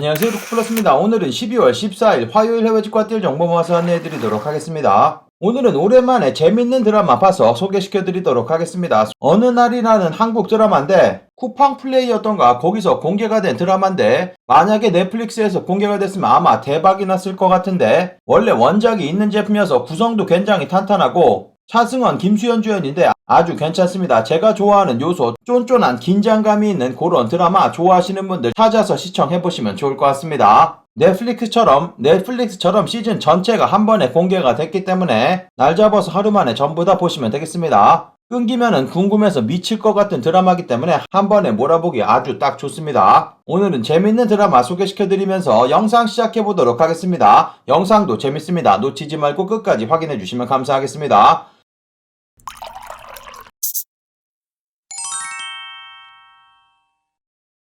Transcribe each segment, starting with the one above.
안녕하세요 루크플러스입니다. 오늘은 12월 14일 화요일 해외 직과 뛸 정보 모아서 안내해드리도록 하겠습니다. 오늘은 오랜만에 재밌는 드라마 봐서 소개시켜드리도록 하겠습니다. 어느 날이라는 한국 드라마인데 쿠팡 플레이였던가 거기서 공개가 된 드라마인데 만약에 넷플릭스에서 공개가 됐으면 아마 대박이 났을 것 같은데 원래 원작이 있는 제품이어서 구성도 굉장히 탄탄하고 차승원, 김수현 주연인데 아주 괜찮습니다. 제가 좋아하는 요소 쫀쫀한 긴장감이 있는 그런 드라마 좋아하시는 분들 찾아서 시청해보시면 좋을 것 같습니다. 넷플릭스처럼 넷플릭스처럼 시즌 전체가 한 번에 공개가 됐기 때문에 날 잡아서 하루 만에 전부 다 보시면 되겠습니다. 끊기면은 궁금해서 미칠 것 같은 드라마기 때문에 한 번에 몰아보기 아주 딱 좋습니다. 오늘은 재밌는 드라마 소개시켜드리면서 영상 시작해보도록 하겠습니다. 영상도 재밌습니다. 놓치지 말고 끝까지 확인해주시면 감사하겠습니다.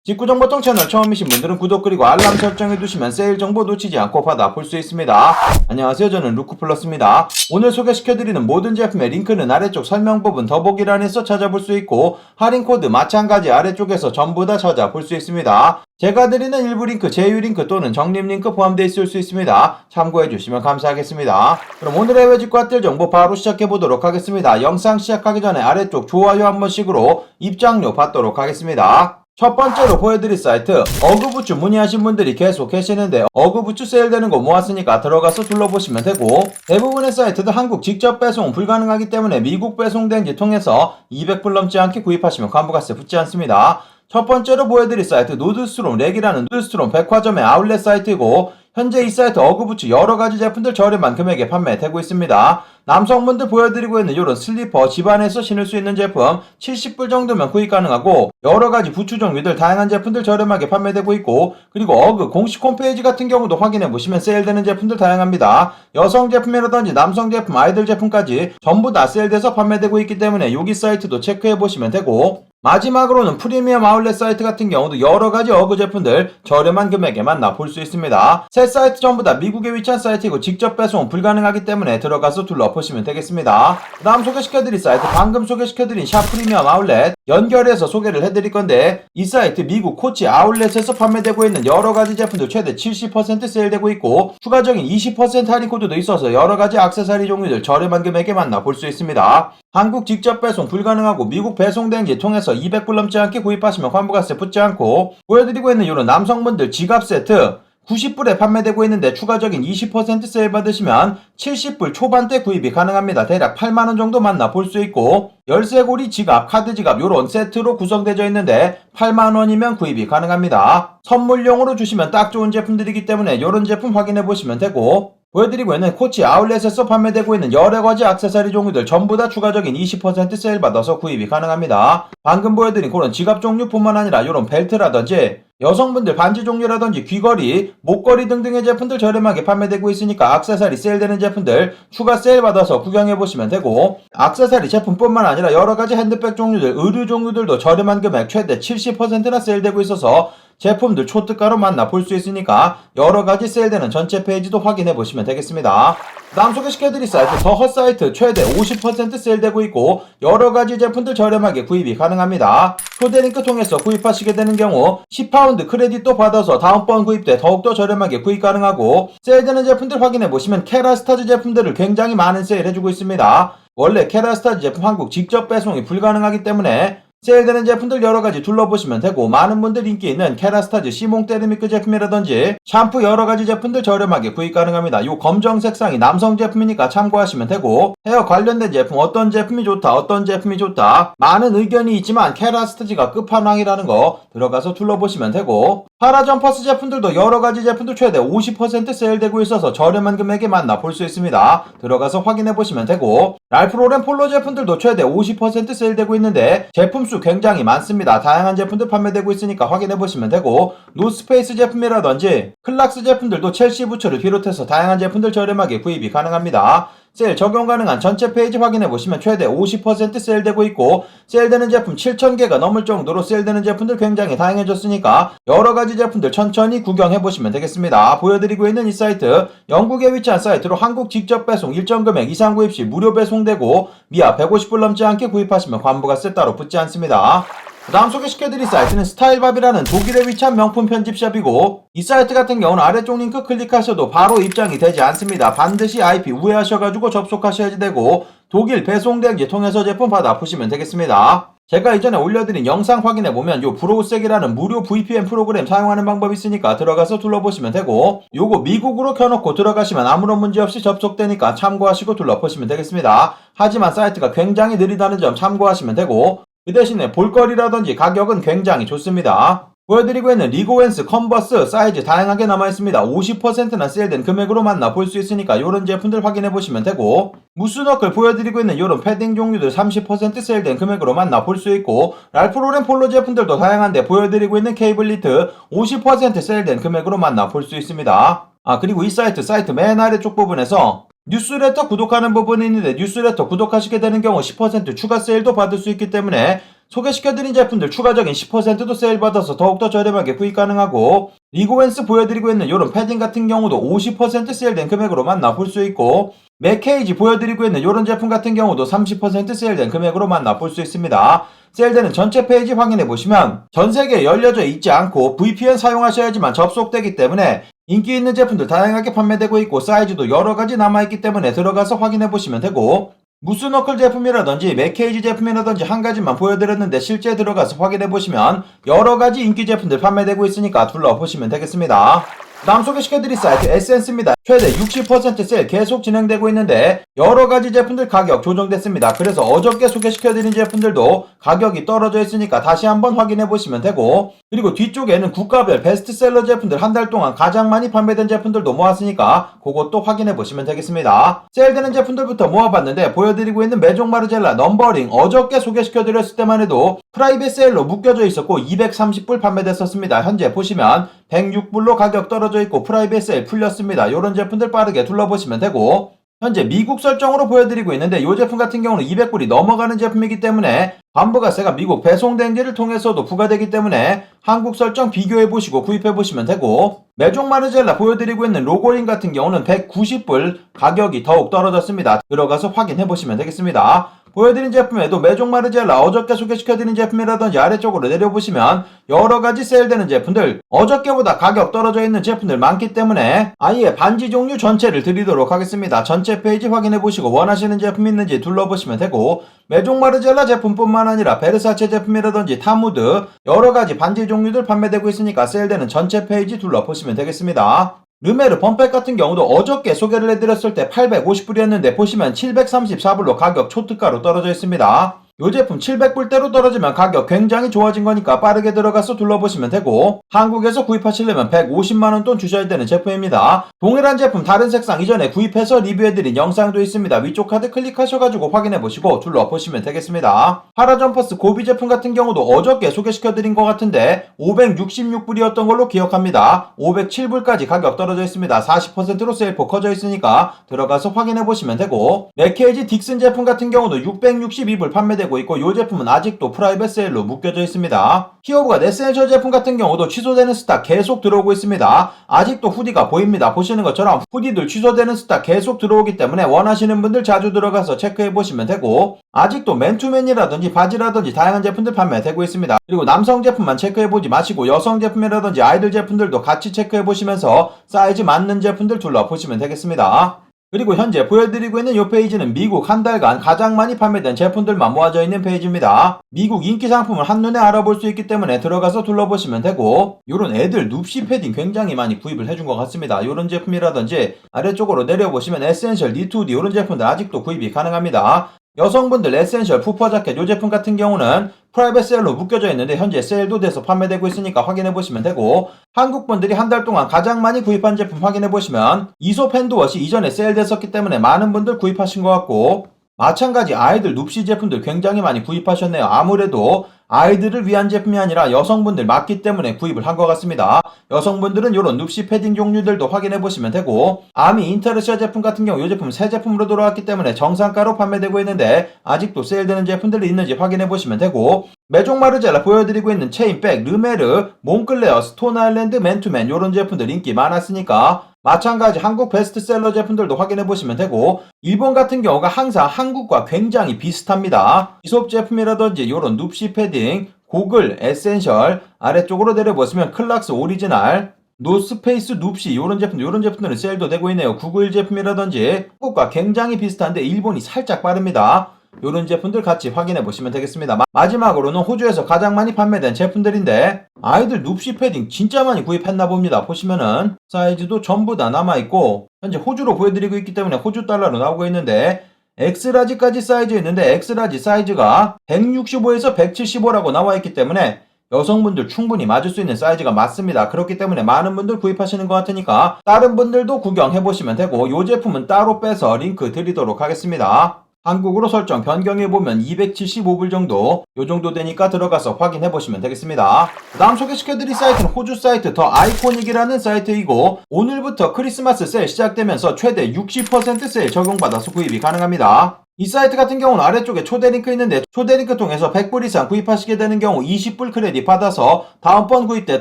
직구정보통 채널 처음이신 분들은 구독 그리고 알람 설정해두시면 세일 정보 놓치지 않고 받아 볼 수 있습니다. 안녕하세요. 저는 루크플러스입니다. 오늘 소개시켜드리는 모든 제품의 링크는 아래쪽 설명 부분 더보기란에서 찾아볼 수 있고 할인 코드 마찬가지 아래쪽에서 전부 다 찾아볼 수 있습니다. 제가 드리는 일부 링크, 제휴 링크 또는 적립 링크 포함되어 있을 수 있습니다. 참고해 주시면 감사하겠습니다. 그럼 오늘의 외직과 뜰 정보 바로 시작해 보도록 하겠습니다. 영상 시작하기 전에 아래쪽 좋아요 한 번씩으로 입장료 받도록 하겠습니다. 첫 번째로 보여드릴 사이트 어그부츠 문의하신 분들이 계속 계시는데 어그부츠 세일되는 거 모았으니까 들어가서 둘러보시면 되고 대부분의 사이트들 한국 직접 배송 불가능하기 때문에 미국 배송 대행지 통해서 200불 넘지 않게 구입하시면 관부가세 붙지 않습니다. 첫 번째로 보여드릴 사이트 노드스트롬 렉이라는 노드스트롬 백화점의 아울렛 사이트이고 현재 이 사이트 어그부츠 여러 가지 제품들 저렴한 금액에 판매되고 있습니다. 남성분들 보여드리고 있는 이런 슬리퍼 집안에서 신을 수 있는 제품 70불 정도면 구입 가능하고 여러 가지 부츠 종류들 다양한 제품들 저렴하게 판매되고 있고 그리고 어그 공식 홈페이지 같은 경우도 확인해 보시면 세일되는 제품들 다양합니다. 여성 제품이라든지 남성 제품, 아이들 제품까지 전부 다 세일돼서 판매되고 있기 때문에 여기 사이트도 체크해 보시면 되고 마지막으로는 프리미엄 아울렛 사이트 같은 경우도 여러가지 어그 제품들 저렴한 금액에 만나 볼수 있습니다. 새 사이트 전부 다 미국에 위치한 사이트이고 직접 배송 불가능하기 때문에 들어가서 둘러보시면 되겠습니다. 그 다음 소개시켜드릴 사이트 방금 소개시켜드린 샵 프리미엄 아울렛 연결해서 소개를 해드릴 건데 이 사이트 미국 코치 아울렛에서 판매되고 있는 여러가지 제품들 최대 70% 세일되고 있고 추가적인 20% 할인 코드도 있어서 여러가지 액세서리 종류들 저렴한 금액에 만나 볼수 있습니다. 한국 직접 배송 불가능하고 미국 배송 대행지 통해서 200불 넘지 않게 구입하시면 환부가세 붙지 않고 보여드리고 있는 이런 남성분들 지갑 세트 90불에 판매되고 있는데 추가적인 20% 세일 받으시면 70불 초반대 구입이 가능합니다. 대략 8만원 정도 만나 볼 수 있고 열쇠고리 지갑, 카드 지갑 요런 세트로 구성되어 있는데 8만원이면 구입이 가능합니다. 선물용으로 주시면 딱 좋은 제품들이기 때문에 요런 제품 확인해 보시면 되고 보여드리고 있는 코치 아울렛에서 판매되고 있는 여러 가지 액세서리 종류들 전부 다 추가적인 20% 세일 받아서 구입이 가능합니다. 방금 보여드린 그런 지갑 종류뿐만 아니라 이런 벨트라든지 여성분들 반지 종류라든지 귀걸이, 목걸이 등등의 제품들 저렴하게 판매되고 있으니까 액세서리 세일되는 제품들 추가 세일 받아서 구경해보시면 되고 액세서리 제품뿐만 아니라 여러가지 핸드백 종류들, 의류 종류들도 저렴한 금액 최대 70%나 세일되고 있어서 제품들 초특가로 만나 볼 수 있으니까 여러가지 세일되는 전체 페이지도 확인해 보시면 되겠습니다. 다음 소개시켜드릴 사이트 더허 사이트 최대 50% 세일되고 있고 여러가지 제품들 저렴하게 구입이 가능합니다. 초대 링크 통해서 구입하시게 되는 경우 10파운드 크레딧도 받아서 다음번 구입 때 더욱더 저렴하게 구입 가능하고 세일되는 제품들 확인해 보시면 캐라스타즈 제품들을 굉장히 많은 세일 해주고 있습니다. 원래 캐라스타즈 제품 한국 직접 배송이 불가능하기 때문에 세일되는 제품들 여러가지 둘러보시면 되고 많은 분들 인기 있는 캐라스타즈 시몽 테르미크 제품이라든지 샴푸 여러가지 제품들 저렴하게 구입 가능합니다. 요 검정 색상이 남성 제품이니까 참고하시면 되고 헤어 관련된 제품 어떤 제품이 좋다 어떤 제품이 좋다 많은 의견이 있지만 캐라스타즈가 끝판왕이라는 거 들어가서 둘러보시면 되고 파라 점퍼스 제품들도 여러가지 제품들 최대 50% 세일되고 있어서 저렴한 금액에 만나 볼 수 있습니다. 들어가서 확인해 보시면 되고 랄프 로렌 폴로 제품들도 최대 50% 세일되고 있는데 제품 수 굉장히 많습니다. 다양한 제품들 판매되고 있으니까 확인해 보시면 되고 노스페이스 제품이라든지 클락스 제품들도 첼시 부츠를 비롯해서 다양한 제품들 저렴하게 구입이 가능합니다. 세일 적용 가능한 전체 페이지 확인해 보시면 최대 50% 세일되고 있고 세일되는 제품 7,000개가 넘을 정도로 세일되는 제품들 굉장히 다양해졌으니까 여러 가지 제품들 천천히 구경해 보시면 되겠습니다. 보여드리고 있는 이 사이트 영국에 위치한 사이트로 한국 직접 배송 일정 금액 이상 구입 시 무료 배송되고 미아 150불 넘지 않게 구입하시면 관부가세 따로 붙지 않습니다. 다음 소개시켜드릴 사이트는 스타일밥이라는 독일에 위치한 명품 편집샵이고 이 사이트 같은 경우는 아래쪽 링크 클릭하셔도 바로 입장이 되지 않습니다. 반드시 IP 우회하셔가지고 접속하셔야지 되고 독일 배송대행지 통해서 제품 받아 보시면 되겠습니다. 제가 이전에 올려드린 영상 확인해보면 요 브로우색이라는 무료 VPN 프로그램 사용하는 방법이 있으니까 들어가서 둘러보시면 되고 요거 미국으로 켜놓고 들어가시면 아무런 문제 없이 접속되니까 참고하시고 둘러보시면 되겠습니다. 하지만 사이트가 굉장히 느리다는 점 참고하시면 되고 그 대신에 볼거리라든지 가격은 굉장히 좋습니다. 보여드리고 있는 리고웬스, 컨버스 사이즈 다양하게 남아있습니다. 50%나 세일된 금액으로 만나 볼 수 있으니까 이런 제품들 확인해보시면 되고 무스너클 보여드리고 있는 이런 패딩 종류들 30% 세일된 금액으로 만나 볼 수 있고 랄프로렌 폴로 제품들도 다양한데 보여드리고 있는 케이블리트 50% 세일된 금액으로 만나 볼 수 있습니다. 아 그리고 이 사이트 사이트 맨 아래쪽 부분에서 뉴스레터 구독하는 부분이 있는데 뉴스레터 구독하시게 되는 경우 10% 추가 세일도 받을 수 있기 때문에 소개시켜드린 제품들 추가적인 10%도 세일 받아서 더욱더 저렴하게 구입 가능하고 리고웬스 보여드리고 있는 이런 패딩 같은 경우도 50% 세일된 금액으로 만나 볼수 있고 맥케이지 보여드리고 있는 이런 제품 같은 경우도 30% 세일된 금액으로 만나 볼수 있습니다. 세일되는 전체 페이지 확인해 보시면 전 세계에 열려져 있지 않고 VPN 사용하셔야지만 접속되기 때문에 인기 있는 제품들 다양하게 판매되고 있고 사이즈도 여러 가지 남아있기 때문에 들어가서 확인해 보시면 되고 무스너클 제품이라든지 맥케이지 제품이라든지 한 가지만 보여드렸는데 실제 들어가서 확인해 보시면 여러 가지 인기 제품들 판매되고 있으니까 둘러보시면 되겠습니다. 다음 소개시켜드릴 사이트 에센스입니다. 최대 60% 세일 계속 진행되고 있는데 여러 가지 제품들 가격 조정됐습니다. 그래서 어저께 소개시켜드린 제품들도 가격이 떨어져 있으니까 다시 한번 확인해 보시면 되고 그리고 뒤쪽에는 국가별 베스트셀러 제품들 한 달 동안 가장 많이 판매된 제품들도 모았으니까 그것도 확인해 보시면 되겠습니다. 세일되는 제품들부터 모아봤는데 보여드리고 있는 메종 마르젤라 넘버링 어저께 소개시켜드렸을 때만 해도 프라이빗 세일로 묶여져 있었고 230불 판매됐었습니다. 현재 보시면 106불로 가격 떨어져 있고 프라이빗 세일 풀렸습니다. 이런 제품들 빠르게 둘러보시면 되고 현재 미국 설정으로 보여드리고 있는데 이 제품 같은 경우는 200불이 넘어가는 제품이기 때문에 반부가세가 미국 배송대행지를 통해서도 부과되기 때문에 한국 설정 비교해 보시고 구입해 보시면 되고 메종 마르젤라 보여드리고 있는 로고링 같은 경우는 190불 가격이 더욱 떨어졌습니다. 들어가서 확인해 보시면 되겠습니다. 보여드린 제품에도 메종 마르젤라 어저께 소개시켜드린 제품이라든지 아래쪽으로 내려보시면 여러가지 세일되는 제품들 어저께보다 가격 떨어져 있는 제품들 많기 때문에 아예 반지 종류 전체를 드리도록 하겠습니다. 전체 페이지 확인해보시고 원하시는 제품 있는지 둘러보시면 되고 메종 마르젤라 제품뿐만 아니라 베르사체 제품이라든지 타무드 여러가지 반지 종류들 판매되고 있으니까 세일되는 전체 페이지 둘러보시면 되겠습니다. 르메르 범팩 같은 경우도 어저께 소개를 해드렸을 때 850불이었는데 보시면 734불로 가격 초특가로 떨어져 있습니다. 이 제품 700불대로 떨어지면 가격 굉장히 좋아진 거니까 빠르게 들어가서 둘러보시면 되고 한국에서 구입하시려면 150만원 돈 주셔야 되는 제품입니다. 동일한 제품 다른 색상 이전에 구입해서 리뷰해드린 영상도 있습니다. 위쪽 카드 클릭하셔가지고 확인해보시고 둘러보시면 되겠습니다. 파라점퍼스 고비 제품 같은 경우도 어저께 소개시켜드린 것 같은데 566불이었던 걸로 기억합니다. 507불까지 가격 떨어져 있습니다. 40%로 세일폭 커져 있으니까 들어가서 확인해보시면 되고 맥케이지 딕슨 제품 같은 경우도 662불 판매되 고 있고 이 제품은 아직도 프라이빗 세일로 묶여져 있습니다. 히어브가 네센셜 제품 같은 경우도 취소되는 스탁 계속 들어오고 있습니다. 아직도 후디가 보입니다. 보시는 것처럼 후디들 취소되는 스탁 계속 들어오기 때문에 원하시는 분들 자주 들어가서 체크해 보시면 되고 아직도 맨투맨이라든지 바지라든지 다양한 제품들 판매되고 있습니다. 그리고 남성 제품만 체크해 보지 마시고 여성 제품이라든지 아이들 제품들도 같이 체크해 보시면서 사이즈 맞는 제품들 둘러보시면 되겠습니다. 그리고 현재 보여드리고 있는 이 페이지는 미국 한 달간 가장 많이 판매된 제품들만 모아져 있는 페이지입니다. 미국 인기 상품을 한눈에 알아볼 수 있기 때문에 들어가서 둘러보시면 되고 요런 애들 눕시 패딩 굉장히 많이 구입을 해준 것 같습니다. 요런 제품이라든지 아래쪽으로 내려보시면 에센셜, 니투디 요런 제품들 아직도 구입이 가능합니다. 여성분들 에센셜 푸퍼 자켓 요 제품 같은 경우는 프라이빗 세일로 묶여져 있는데 현재 세일도 돼서 판매되고 있으니까 확인해 보시면 되고 한국 분들이 한 달 동안 가장 많이 구입한 제품 확인해 보시면 이솝 핸드워시 이전에 세일됐었기 때문에 많은 분들 구입하신 것 같고 마찬가지 아이들 눕시 제품들 굉장히 많이 구입하셨네요. 아무래도 아이들을 위한 제품이 아니라 여성분들 맞기 때문에 구입을 한 것 같습니다. 여성분들은 이런 눕시 패딩 종류들도 확인해 보시면 되고 아미 인터르시아 제품 같은 경우 이 제품 새 제품으로 돌아왔기 때문에 정상가로 판매되고 있는데 아직도 세일되는 제품들이 있는지 확인해 보시면 되고 메종 마르젤라 보여드리고 있는 체인백, 르메르, 몽클레어, 스톤 아일랜드, 맨투맨 이런 제품들 인기 많았으니까 마찬가지 한국 베스트셀러 제품들도 확인해 보시면 되고 일본 같은 경우가 항상 한국과 굉장히 비슷합니다. 이솝 제품이라든지 이런 눕시 패딩 고글, 에센셜, 아래쪽으로 내려보시면 클락스 오리지널, 노스페이스, 눕시 이런 제품들 이런 제품들은 세일도 되고 있네요. 991 제품이라든지 한국과 굉장히 비슷한데 일본이 살짝 빠릅니다. 이런 제품들 같이 확인해 보시면 되겠습니다. 마- 마지막으로는 호주에서 가장 많이 판매된 제품들인데 아이들 눕시 패딩 진짜 많이 구입했나 봅니다. 보시면은 사이즈도 전부 다 남아 있고 현재 호주로 보여드리고 있기 때문에 호주 달러로 나오고 있는데 엑스라지까지 사이즈 있는데 엑스라지 사이즈가 165에서 175라고 나와 있기 때문에 여성분들 충분히 맞을 수 있는 사이즈가 맞습니다. 그렇기 때문에 많은 분들 구입하시는 것 같으니까 다른 분들도 구경해 보시면 되고 이 제품은 따로 빼서 링크 드리도록 하겠습니다. 한국으로 설정 변경해 보면 275불 정도 요 정도 되니까 들어가서 확인해 보시면 되겠습니다. 다음 소개시켜드릴 사이트는 호주 사이트 더 아이코닉이라는 사이트이고 오늘부터 크리스마스 세일 시작되면서 최대 60% 세일 적용받아서 구입이 가능합니다. 이 사이트 같은 경우는 아래쪽에 초대 링크 있는데 초대 링크 통해서 100불 이상 구입하시게 되는 경우 20불 크레딧 받아서 다음번 구입 때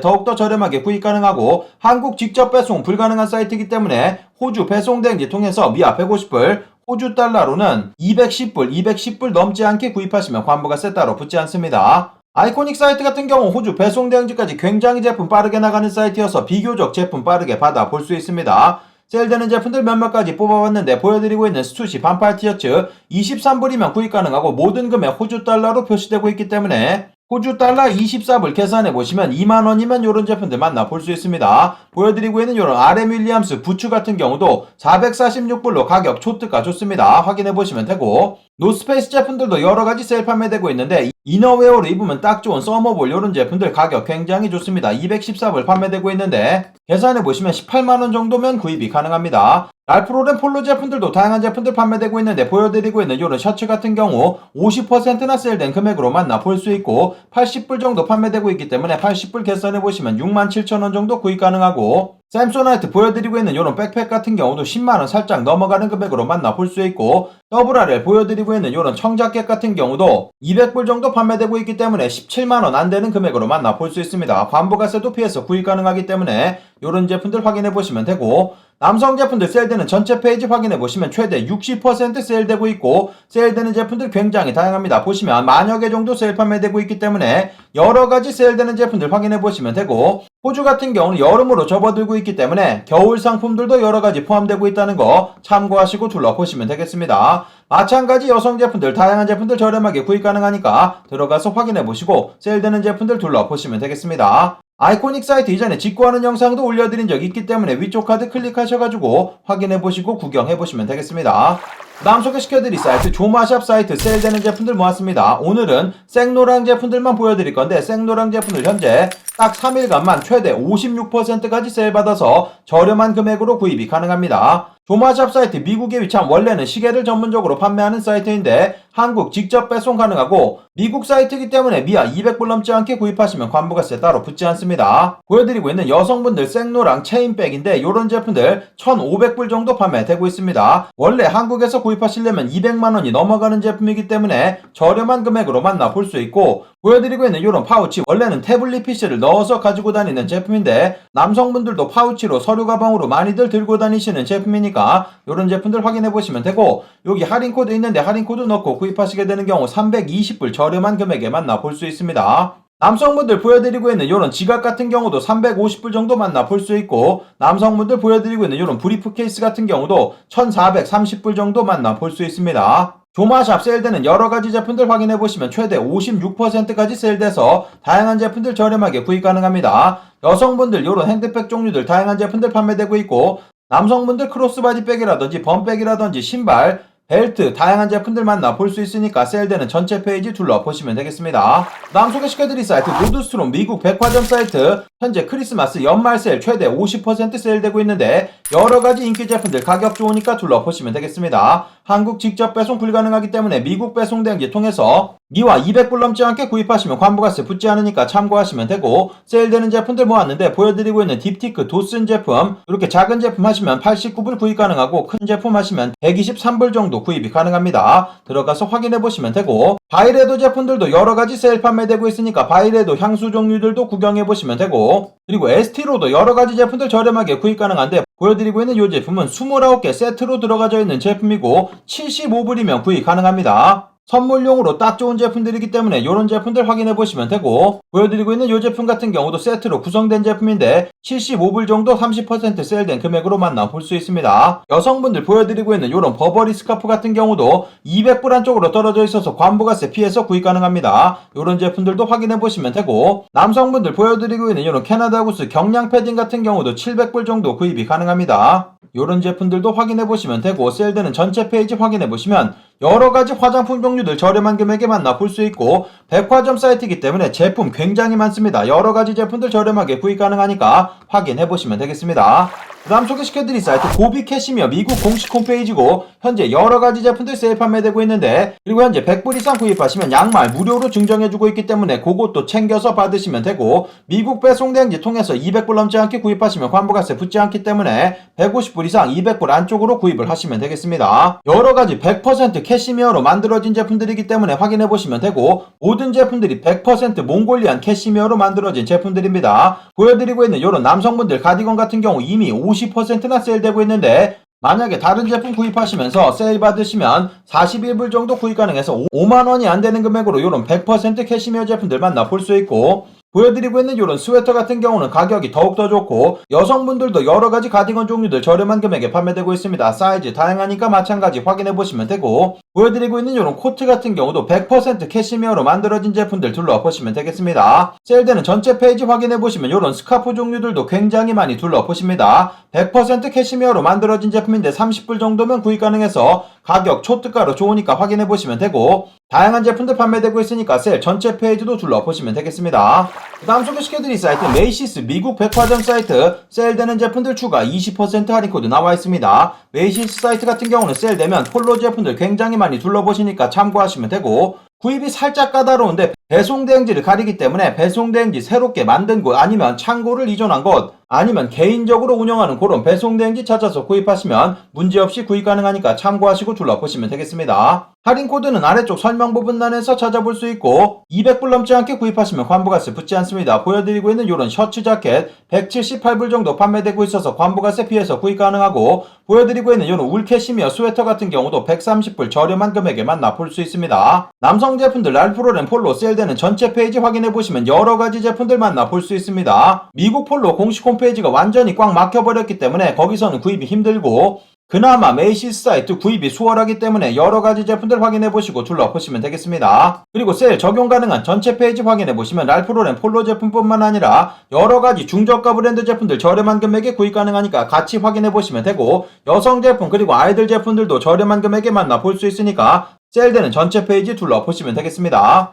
더욱더 저렴하게 구입 가능하고 한국 직접 배송 불가능한 사이트이기 때문에 호주 배송 대행지 통해서 미아 150불 호주 달러로는 210불, 210불 넘지 않게 구입하시면 관부가세 따로 붙지 않습니다. 아이코닉 사이트 같은 경우 호주 배송 대행지까지 굉장히 제품 빠르게 나가는 사이트여서 비교적 제품 빠르게 받아 볼 수 있습니다. 세일되는 제품들 몇몇 가지 뽑아봤는데 보여드리고 있는 스투시 반팔 티셔츠 23불이면 구입 가능하고 모든 금액 호주 달러로 표시되고 있기 때문에 호주 달러 24불 계산해 보시면 2만원이면 이런 제품들 만나 볼 수 있습니다. 보여드리고 있는 이런 RM 윌리엄스 부츠 같은 경우도 446불로 가격 초특가 좋습니다. 확인해 보시면 되고 노스페이스 제품들도 여러 가지 세일 판매되고 있는데 이너웨어를 입으면 딱 좋은 서머볼 이런 제품들 가격 굉장히 좋습니다. 214불 판매되고 있는데 계산해 보시면 18만원 정도면 구입이 가능합니다. 랄프로렌 폴로 제품들도 다양한 제품들 판매되고 있는데 보여드리고 있는 이런 셔츠 같은 경우 50%나 세일된 금액으로 만나 볼 수 있고 80불 정도 판매되고 있기 때문에 80불 계산해 보시면 67,000원 정도 구입 가능하고 샘소나이트 보여드리고 있는 이런 백팩 같은 경우도 10만원 살짝 넘어가는 금액으로 만나 볼 수 있고 WRL 보여드리고 있는 이런 청자켓 같은 경우도 200불 정도 판매되고 있기 때문에 17만원 안 되는 금액으로 만나 볼 수 있습니다. 관부가세도 피해서 구입 가능하기 때문에 이런 제품들 확인해 보시면 되고 남성 제품들 세일되는 전체 페이지 확인해 보시면 최대 60% 세일되고 있고 세일되는 제품들 굉장히 다양합니다. 보시면 만여 개 정도 세일 판매되고 있기 때문에 여러 가지 세일되는 제품들 확인해 보시면 되고 호주 같은 경우는 여름으로 접어들고 있기 때문에 겨울 상품들도 여러 가지 포함되고 있다는 거 참고하시고 둘러보시면 되겠습니다. 마찬가지 여성 제품들 다양한 제품들 저렴하게 구입 가능하니까 들어가서 확인해 보시고 세일되는 제품들 둘러보시면 되겠습니다. 아이코닉 사이트 이전에 직구하는 영상도 올려드린 적이 있기 때문에 위쪽 카드 클릭하셔가지고 확인해보시고 구경해보시면 되겠습니다. 다음 소개시켜드릴 사이트 조마샵 사이트 세일되는 제품들 모았습니다. 오늘은 생노랑 제품들만 보여드릴 건데 생노랑 제품들 현재 딱 3일간만 최대 56%까지 세일받아서 저렴한 금액으로 구입이 가능합니다. 조마샵 사이트 미국에 위치한 원래는 시계를 전문적으로 판매하는 사이트인데 한국 직접 배송 가능하고 미국 사이트이기 때문에 미아 200불 넘지 않게 구입하시면 관부가세 따로 붙지 않습니다. 보여드리고 있는 여성분들 생노랑 체인백인데 이런 제품들 1,500불 정도 판매되고 있습니다. 원래 한국에서 구입하시려면 200만원이 넘어가는 제품이기 때문에 저렴한 금액으로 만나 볼 수 있고 보여드리고 있는 이런 파우치 원래는 태블릿 PC를 넣어서 가지고 다니는 제품인데 남성분들도 파우치로 서류 가방으로 많이들 들고 다니시는 제품이니까 이런 제품들 확인해 보시면 되고 여기 할인 코드 있는데 할인 코드 넣고 구입하시게 되는 경우 320불 저렴한 금액에 만나 볼 수 있습니다. 남성분들 보여드리고 있는 이런 지갑 같은 경우도 350불 정도 만나 볼 수 있고 남성분들 보여드리고 있는 이런 브리프 케이스 같은 경우도 1430불 정도 만나 볼 수 있습니다. 조마샵 세일되는 여러 가지 제품들 확인해 보시면 최대 56%까지 세일돼서 다양한 제품들 저렴하게 구입 가능합니다. 여성분들 이런 핸드백 종류들 다양한 제품들 판매되고 있고 남성분들 크로스바디 백이라든지 범백이라든지 신발 벨트 다양한 제품들 만 나 볼 수 있으니까 세일되는 전체 페이지 둘러보시면 되겠습니다. 다음 소개시켜드릴 사이트 노드스트롬 미국 백화점 사이트 현재 크리스마스 연말 세일 최대 50% 세일되고 있는데 여러 가지 인기 제품들 가격 좋으니까 둘러보시면 되겠습니다. 한국 직접 배송 불가능하기 때문에 미국 배송 대행지 통해서 미와 200불 넘지 않게 구입하시면 관부가세 붙지 않으니까 참고하시면 되고 세일되는 제품들 모았는데 보여드리고 있는 딥티크 도슨 제품 이렇게 작은 제품 하시면 89불 구입 가능하고 큰 제품 하시면 123불 정도 구입이 가능합니다. 들어가서 확인해 보시면 되고 바이레도 제품들도 여러 가지 세일 판매되고 있으니까 바이레도 향수 종류들도 구경해 보시면 되고 그리고 ST로도 여러 가지 제품들 저렴하게 구입 가능한데 보여드리고 있는 이 제품은 29개 세트로 들어가져 있는 제품이고 75불이면 구입 가능합니다. 선물용으로 딱 좋은 제품들이기 때문에 이런 제품들 확인해 보시면 되고 보여드리고 있는 이 제품 같은 경우도 세트로 구성된 제품인데 75불 정도 30% 세일된 금액으로 만나 볼 수 있습니다. 여성분들 보여드리고 있는 이런 버버리 스카프 같은 경우도 200불 안쪽으로 떨어져 있어서 관부가세 피해서 구입 가능합니다. 이런 제품들도 확인해 보시면 되고 남성분들 보여드리고 있는 이런 캐나다 구스 경량 패딩 같은 경우도 700불 정도 구입이 가능합니다. 이런 제품들도 확인해 보시면 되고 세일되는 전체 페이지 확인해 보시면 여러 가지 화장품 종류들 저렴한 금액에 만나 볼 수 있고 백화점 사이트이기 때문에 제품 굉장히 많습니다. 여러 가지 제품들 저렴하게 구입 가능하니까 확인해 보시면 되겠습니다. 그 다음 소개시켜드릴 사이트 고비 캐시미어 미국 공식 홈페이지고 현재 여러 가지 제품들 세일 판매되고 있는데 그리고 현재 100불 이상 구입하시면 양말 무료로 증정해주고 있기 때문에 그것도 챙겨서 받으시면 되고 미국 배송 대행지 통해서 200불 넘지 않게 구입하시면 관부가세 붙지 않기 때문에 150불 이상 200불 안쪽으로 구입을 하시면 되겠습니다. 여러 가지 100% 캐시미어로 만들어진 제품들이기 때문에 확인해 보시면 되고 모든 제품들이 100% 몽골리안 캐시미어로 만들어진 제품들입니다. 보여드리고 있는 이런 남성분들 가디건 같은 경우 이미 50%나 세일되고 있는데 만약에 다른 제품 구입하시면서 세일 받으시면 41불 정도 구입 가능해서 5만원이 안 되는 금액으로 이런 100% 캐시미어 제품들 만나 볼 수 있고 보여드리고 있는 이런 스웨터 같은 경우는 가격이 더욱더 좋고 여성분들도 여러가지 가디건 종류들 저렴한 금액에 판매되고 있습니다. 사이즈 다양하니까 마찬가지 확인해 보시면 되고 보여드리고 있는 이런 코트 같은 경우도 100% 캐시미어로 만들어진 제품들 둘러보시면 되겠습니다. 세일되는 전체 페이지 확인해 보시면 이런 스카프 종류들도 굉장히 많이 둘러보십니다. 100% 캐시미어로 만들어진 제품인데 30불 정도면 구입 가능해서 가격 초특가로 좋으니까 확인해 보시면 되고 다양한 제품들 판매되고 있으니까 세일 전체 페이지도 둘러보시면 되겠습니다. 그 다음 소개시켜드릴 사이트 메이시스 미국 백화점 사이트 세일되는 제품들 추가 20% 할인 코드 나와 있습니다. 메이시스 사이트 같은 경우는 세일되면 폴로 제품들 굉장히 많이 둘러보시니까 참고하시면 되고 구입이 살짝 까다로운데 배송 대행지를 가리기 때문에 배송 대행지 새롭게 만든 곳 아니면 창고를 이전한 곳 아니면 개인적으로 운영하는 그런 배송 대행지 찾아서 구입하시면 문제없이 구입 가능하니까 참고하시고 둘러보시면 되겠습니다. 할인 코드는 아래쪽 설명 부분란에서 찾아볼 수 있고 200불 넘지 않게 구입하시면 관부가세 붙지 않습니다. 보여드리고 있는 이런 셔츠 자켓 178불 정도 판매되고 있어서 관부가세 피해서 구입 가능하고 보여드리고 있는 이런 울캐시미어 스웨터 같은 경우도 130불 저렴한 금액에 만나볼 수 있습니다. 남성 제품들 랄프로렌 폴로 세일되는 전체 페이지 확인해 보시면 여러 가지 제품들 만나볼 수 있습니다. 미국 폴로 공식 홈페이지 가 완전히 꽉 막혀버렸기 때문에 거기서는 구입이 힘들고 그나마 메이시스 사이트 구입이 수월하기 때문에 여러 가지 제품들 확인해 보시고 둘러보시면 되겠습니다. 그리고 세일 적용 가능한 전체 페이지 확인해 보시면 랄프로렌 폴로 제품뿐만 아니라 여러 가지 중저가 브랜드 제품들 저렴한 금액에 구입 가능하니까 같이 확인해 보시면 되고 여성 제품 그리고 아이들 제품들도 저렴한 금액에 만나 볼 수 있으니까 세일되는 전체 페이지 둘러보시면 되겠습니다.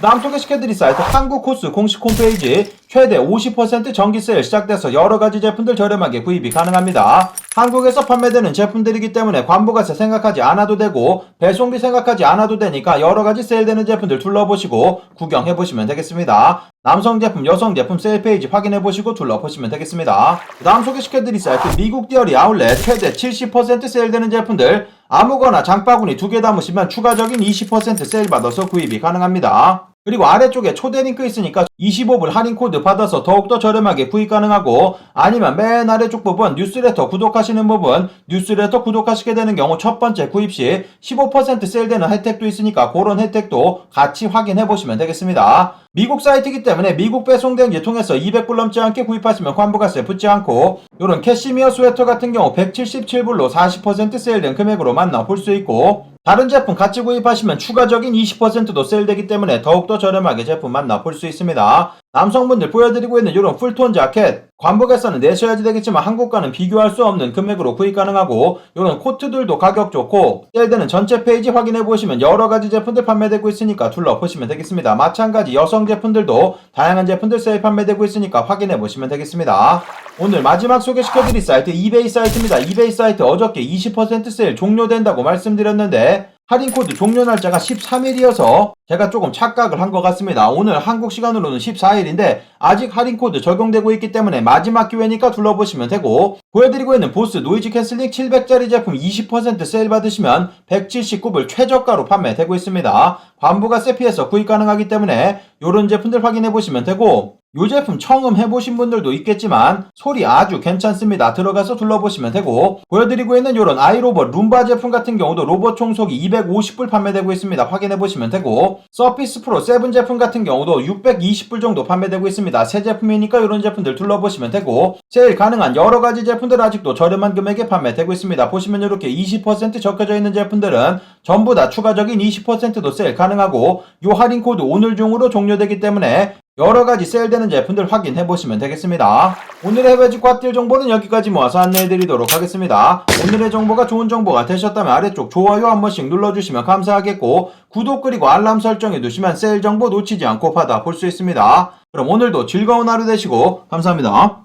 다음 소개시켜드릴 사이트 한국 코스 공식 홈페이지 최대 50% 정기 세일 시작돼서 여러 가지 제품들 저렴하게 구입이 가능합니다. 한국에서 판매되는 제품들이기 때문에 관부가세 생각하지 않아도 되고 배송비 생각하지 않아도 되니까 여러 가지 세일되는 제품들 둘러보시고 구경해 보시면 되겠습니다. 남성 제품, 여성 제품 세일 페이지 확인해 보시고 둘러보시면 되겠습니다. 다음 소개시켜드릴 사이트 미국 디어리 아울렛 최대 70% 세일되는 제품들 아무거나 장바구니 두 개 담으시면 추가적인 20% 세일 받아서 구입이 가능합니다. 그리고 아래쪽에 초대 링크 있으니까 25불 할인 코드 받아서 더욱더 저렴하게 구입 가능하고 아니면 맨 아래쪽 부분 뉴스레터 구독하시는 부분 뉴스레터 구독하시게 되는 경우 첫 번째 구입 시 15% 세일되는 혜택도 있으니까 그런 혜택도 같이 확인해 보시면 되겠습니다. 미국 사이트이기 때문에 미국 배송 대행지 통해서 200불 넘지 않게 구입하시면 관부가세 붙지 않고 이런 캐시미어 스웨터 같은 경우 177불로 40% 세일된 금액으로 만나 볼 수 있고 다른 제품 같이 구입하시면 추가적인 20%도 세일되기 때문에 더욱더 저렴하게 제품 만나 볼 수 있습니다. 남성분들 보여드리고 있는 이런 풀톤 자켓 관복에서는 내셔야지 되겠지만 한국과는 비교할 수 없는 금액으로 구입 가능하고 이런 코트들도 가격 좋고 세일되는 전체 페이지 확인해 보시면 여러 가지 제품들 판매되고 있으니까 둘러보시면 되겠습니다. 마찬가지 여성 제품들도 다양한 제품들 세일 판매되고 있으니까 확인해 보시면 되겠습니다. 오늘 마지막 소개시켜드릴 사이트 이베이 사이트입니다. 이베이 사이트 어저께 20% 세일 종료된다고 말씀드렸는데 할인 코드 종료 날짜가 13일이어서 제가 조금 착각을 한 것 같습니다. 오늘 한국 시간으로는 14일인데 아직 할인 코드 적용되고 있기 때문에 마지막 기회니까 둘러보시면 되고 보여드리고 있는 보스 노이즈 캔슬링 700짜리 제품 20% 세일 받으시면 179불 최저가로 판매되고 있습니다. 관부가 세피에서 구입 가능하기 때문에 이런 제품들 확인해 보시면 되고 이 제품 처음 해보신 분들도 있겠지만 소리 아주 괜찮습니다. 들어가서 둘러보시면 되고 보여드리고 있는 이런 아이로봇 룸바 제품 같은 경우도 로봇 청소기 250불 판매되고 있습니다. 확인해보시면 되고 서피스 프로 7 제품 같은 경우도 620불 정도 판매되고 있습니다. 새 제품이니까 이런 제품들 둘러보시면 되고 세일 가능한 여러가지 제품들 아직도 저렴한 금액에 판매되고 있습니다. 보시면 이렇게 20% 적혀져 있는 제품들은 전부 다 추가적인 20%도 세일 가능하고 이 할인 코드 오늘 중으로 종료되기 때문에 여러 가지 세일되는 제품들 확인해 보시면 되겠습니다. 오늘의 해외 직과 딜 정보는 여기까지 모아서 안내해 드리도록 하겠습니다. 오늘의 정보가 좋은 정보가 되셨다면 아래쪽 좋아요 한 번씩 눌러주시면 감사하겠고 구독 그리고 알람 설정해 두시면 세일 정보 놓치지 않고 받아 볼 수 있습니다. 그럼 오늘도 즐거운 하루 되시고 감사합니다.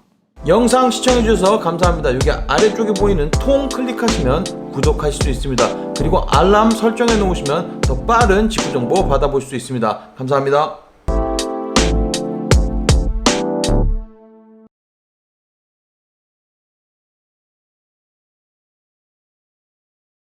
영상 시청해주셔서 감사합니다. 여기 아래쪽에 보이는 통 클릭하시면 구독하실 수 있습니다. 그리고 알람 설정해 놓으시면 더 빠른 직구 정보 받아볼 수 있습니다. 감사합니다.